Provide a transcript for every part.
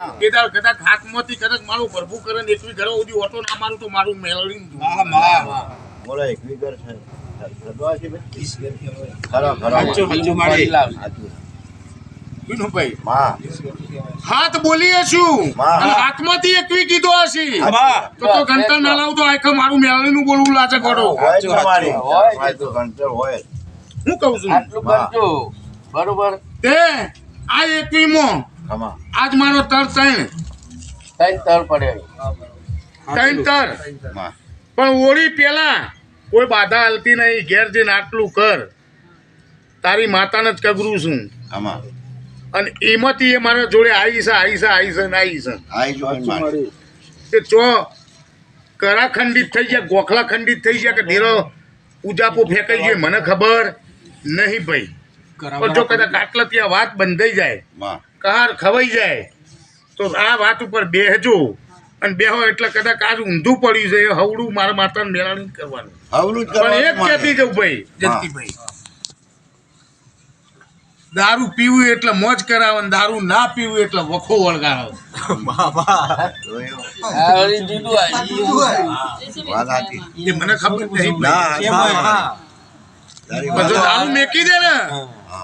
દાળ કદાચ હાથમાંથી કદાચ મારું ભરભું કરે ને એકવી ઘર સુધી ઓટો ના મારું તો મારું મેળવી બોલો એકવી ઘર છે. સદવા છે ભાઈ? ખરો ખરો. સાચું, સાચું મારી. સાચું. વિનુભાઈ. માં. હાથ બોલીએ છું. વાહ. અને હાથમાંથી એકવી કીધો હશે. તો તો ઘંટા ના લાવતો તો આખે મારું મેળવીનું બોલવું લાગે ગોડો હોય હોય. હોય તો. ઘંટર હોય. જ. હું કહું છું? બરોબર. તે આ એકવીમાં. આજ મારો તર ત્રણ. ત્રણ તળ પડે ત્રણ તર પણ ઓળી પેલા. કોઈ બાધા હાલતી નહીં. ઘેર જઈને આટલું કર. તારી માતાને જ કગરું છું. આમાં. અને એમાંથી એ મારા જોડે આવી છે આવી છે આવી છે ને આવી છે. તે ચો કરા ખંડિત થઈ ગયા ગોખલા ખંડિત થઈ ગયા કે ધીરો ઉજાપો ફેંકાઈ ગયો મને ખબર નહીં ભાઈ. જો કદાચ આટલા ત્યાં વાત બંધાઈ જાય કહાર ખવાઈ જાય તો આ વાત ઉપર બેહજો અને બેહો એટલે કદાચ આજ ઊંધું પડ્યું છે હવડું મારા માતાને મેળાણી કરવાનું. પણ એક કહેતી જવું ભાઈ જયંતિભાઈ દારૂ પીવું એટલે મોજ કરાવે ને દારૂ ના પીવું એટલે વખો વળગાવે. મને ખબર નહીં દારૂ મેકી દે ને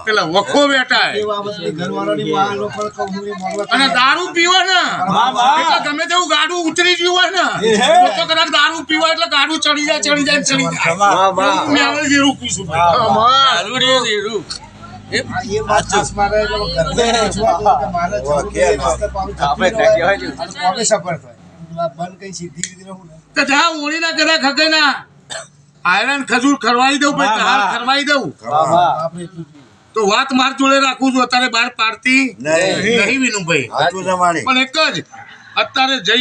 પેલા વખો બેઠા અને દારૂ પીવા ને. એટલે ગમે તેવું ગાડું ઉતરી ગયું હોય ને તો કદાચ દારૂ પીવા એટલે ગાડું ચડી જાય ચડી જાય ચડી જાય. મેં હવે જીરું આયરન ખજૂર ખરવાઈ દઉં ભાઈ ખરવાઈ દઉં. તો વાત માર જોડે રાખું છું. અત્યારે બહાર પાડતી નહીં. વિનુભાઈ. પણ એક જ અત્યારે જઈ